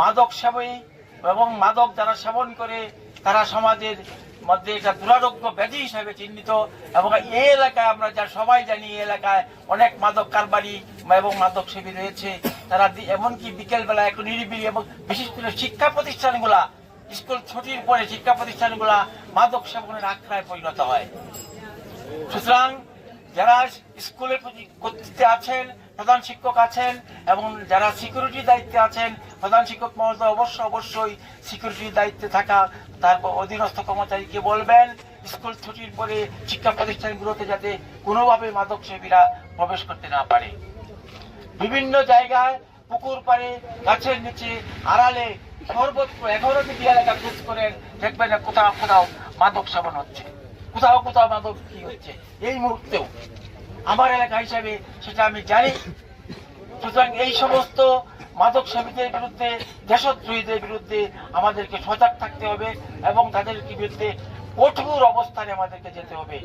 মাদক সেবী এবং মাদক যারা সেবন করে, তারা সমাজের মধ্যে এটা দুরারোগ্য ব্যাধি হিসাবে চিহ্নিত এবং এই এলাকায় আমরা যা সবাই জানি, এই এলাকায় অনেক মাদক কারবারি এবং মাদক সেবী রয়েছে। তারা এমনকি বিকেলবেলা একটু নিরিবিলি এবং বিশেষ করে শিক্ষা প্রতিষ্ঠানগুলা, স্কুল ছুটির পরে শিক্ষা প্রতিষ্ঠানগুলা মাদক সেবনের আখড়ায় পরিণত হয়। সুতরাং যারা স্কুলের কর্তৃত্বে আছেন, প্রধান শিক্ষক আছেন এবং যারা সিকিউরিটি দায়িত্বে আছেন, প্রধান শিক্ষক মহোদয় অবশ্য অবশ্যই সিকিউরিটির দায়িত্বে থাকা তারপর অধীনস্থ কর্মচারীকে বলবেন, স্কুল ছুটির পরে শিক্ষা প্রতিষ্ঠানগুলোতে যাতে কোনোভাবে মাদক সেবীরা প্রবেশ করতে না পারে। বিভিন্ন জায়গায় পুকুর পাড়ে, গাছের নিচে, আড়ালে সর্বত্র এগারো দিকে এলাকা খোঁজ করেন দেখবেন কোথাও কোথাও মাদক সেবন হচ্ছে। কোথাও কোথাও মাদক কি হচ্ছে? এই মুহূর্তেও। আমার এলাকা হিসাবে সেটা আমি জানি। সুতরাং এই সমস্ত মাদক সেবীদের বিরুদ্ধে দেশদ্রোহীদের বিরুদ্ধে আমাদেরকে সজাগ থাকতে হবে এবং তাদের বিরুদ্ধে কঠোর অবস্থানে আমাদেরকে যেতে হবে।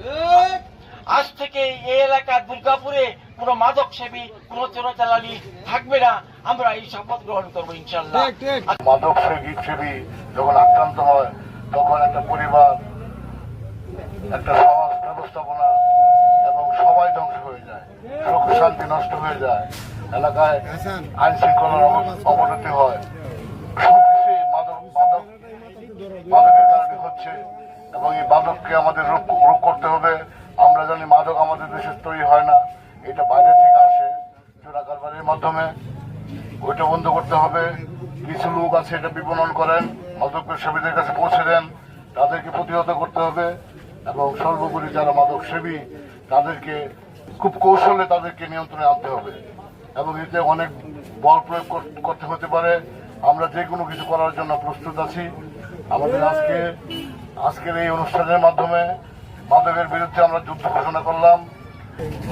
আজ থেকে এই এলাকা দুর্গাপুরে কোনো মাদক সেবী কোনো চোরাচালানি থাকবে না। আমরা এই শপথ গ্রহণ করব ইনশাল্লাহ মাদক সেবী সেবী যখন আক্রান্ত হয় তখন একটা পরিবার একটা সমাজ ব্যবস্থাপনা এবং সবাই ধ্বংস হয়ে যায়। সুখ শান্তি নষ্ট হয়ে যায়। এলাকায় আইন শৃঙ্খলার অব- অবনতি হয়। মাদক মাদক, মাদকের কারণে হচ্ছে এবং এই মাদককে আমাদের রোধ রোধ করতে হবে। আমরা জানি মাদক আমাদের দেশে তৈরি হয় না। এটা বাইরে থেকে আসে চোরা কারবারের মাধ্যমে। ওইটা বন্ধ করতে হবে। কিছু লোক আছে এটা বিপণন করেন, মাদক সেবীদের কাছে পৌঁছে দেন। তাদেরকে প্রতিহত করতে হবে। এবং সর্বোপরি যারা মাদক সেবী তাদেরকে খুব কৌশলে তাদেরকে নিয়ন্ত্রণে আনতে হবে। এবং এতে অনেক বল প্রয়োগ কর- করতে হতে পারে। আমরা যে কোনো কিছু করার জন্য প্রস্তুত আছি। আমাদের আজকে, আজকের এই অনুষ্ঠানের মাধ্যমে মাদকের বিরুদ্ধে আমরা যুদ্ধ ঘোষণা করলাম।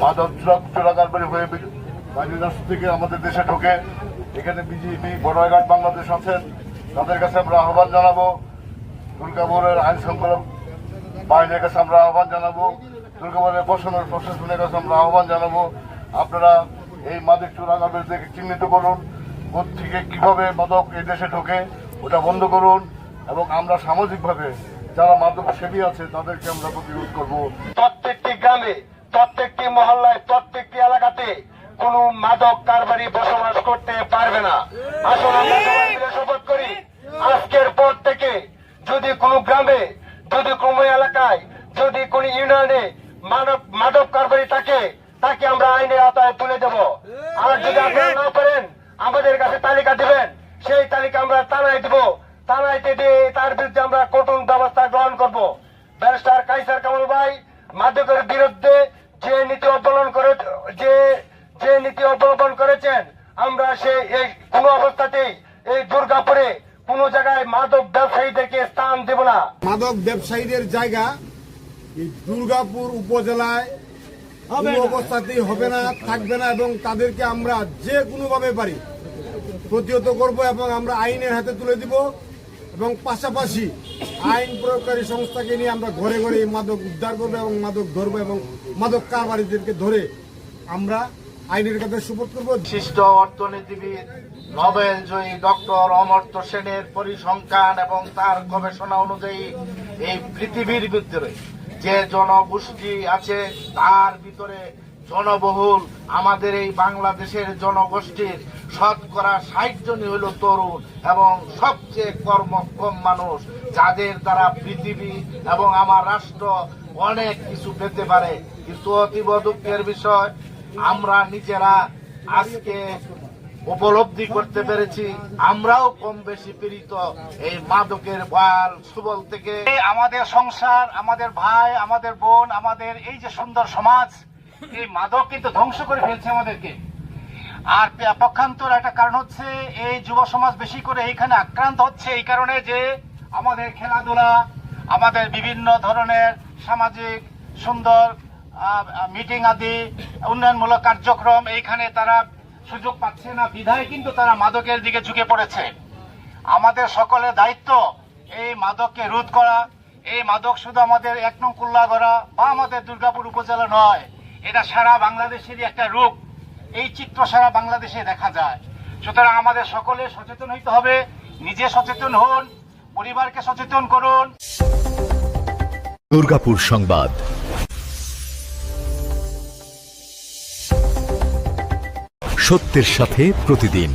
মাদক চোরাকারবারি হয়ে বি- বাইরের থেকে আমাদের দেশে ঢোকে। এখানে বিজেপি, বড়াইঘাট বাংলাদেশ আছেন। তাদের কাছে আমরা আহ্বান জানাব। দুর্গাপুরের আইন শৃঙ্খলা বাহিনীর কাছে আমরা আহ্বান জানাব দুর্গাপুরের প্রশাসনের প্রশাসনের কাছে আমরা আহ্বান জানাব। আপনারা এই মাদক চোরাকারবারিদেরকে চিহ্নিত করুন থেকে কীভাবে মাদক এই দেশে ঢোকে ওটা বন্ধ করুন এবং আমরা সামাজিকভাবে যারা মাদক সেবী আছে তাদেরকে আমরা প্রতিরোধ করব। প্রত্যেকটি গ্রামে, প্রত্যেকটি মহল্লায়, প্রত্যেকটি এলাকাতে কোন মাদক কারবারি বসবাস করতে পারবে না। আসলে আমরা শপথ করি, আজকের পর থেকে যদি কোনো গ্রামে যদি কোনো এলাকায়, যদি কোন ইউনিয়নে মানব মাদক কারবারি থাকে, তাকে আমরা আইনের আওতায় তুলে দেব। আর যদি আপনারা না পারেন আমাদের কাছে তালিকা দিবেন। সেই তালিকা আমরা থানায় দিব। থানাইতে দিয়ে তার বিরুদ্ধে আমরা কঠোর ব্যবস্থা গ্রহণ করব। ব্যারিস্টার কাইসার কামাল ভাই, মাদকের বিরুদ্ধে যে নীতি অবলম্বন করে যে যে নীতি অবলম্বন করেছেন, আমরা সে এই কোনো অবস্থাতেই এই দুর্গাপুরে কোনো জায়গায় মাদক ব্যবসায়ীদেরকে স্থান দেব না। মাদক ব্যবসায়ীদের জায়গা দুর্গাপুর উপজেলায় অবস্থাতেই হবে না থাকবে না এবং তাদেরকে আমরা যে কোনোভাবে পারি প্রতিহত করব এবং আমরা আইনের হাতে তুলে দিব এবং পাশাপাশি আইন প্রয়োগকারী সংস্থাকে নিয়ে আমরা ঘরে ঘরে মাদক উদ্ধার করব এবং মাদক ধরবো এবং মাদক কারবারিদেরকে ধরে আমরা আইনের কাছে সুপোর্ট করব। বিশিষ্ট অর্থনীতিবিদ, নোবেল জয়ী ডক্টর অমর্ত্য সেনের পরিসংখ্যান এবং তার গবেষণা অনুযায়ী এই পৃথিবীর ভিতরে যে জনগোষ্ঠী আছে, তার ভিতরে জনবহুল আমাদের এই বাংলাদেশের জনগোষ্ঠীর শতকরা ষাট জনই হল তরুণ এবং সবচেয়ে কর্মক্ষম মানুষ, যাদের দ্বারা পৃথিবী এবং আমার রাষ্ট্র অনেক কিছু পেতে পারে। কিন্তু অতীব দুঃখের বিষয় আমরা নিজেরা আজকে উপলব্ধি করতে পেরেছি। আমরাও কম বেশি পীড়িত এই মাদকের বয়াল সুবল থেকে। আমাদের সংসার, আমাদের ভাই, আমাদের বোন, আমাদের এই যে সুন্দর সমাজ, এই মাদক কিন্তু ধ্বংস করে ফেলছে আমাদেরকে। আর পক্ষান্তর একটা কারণ হচ্ছে, এই যুব সমাজ বেশি করে এইখানে আক্রান্ত হচ্ছে এই কারণে যে আমাদের খেলাধুলা, আমাদের বিভিন্ন ধরনের সামাজিক, সুন্দর মিটিং আদি, উন্নয়নমূলক কার্যক্রম, এইখানে তারা সুযোগ পাচ্ছে না, বিধায় কিন্তু তারা মাদকের দিকে ঝুঁকে পড়েছে। আমাদের সকলের দায়িত্ব এই মাদককে রোধ করা, এই মাদক শুধু আমাদের এক নং কুল্লাগড়া বা আমাদের দুর্গাপুর উপজেলা নয়, এটা সারা বাংলাদেশেরই একটা রূপ। এই চিত্র সারা বাংলাদেশে দেখা যায়। সুতরাং আমাদের সকলে সচেতন হইতে হবে, নিজে সচেতন হন, পরিবারকে সচেতন করুন। দুর্গাপুর সংবাদ। সত্যের সাথে প্রতিদিন।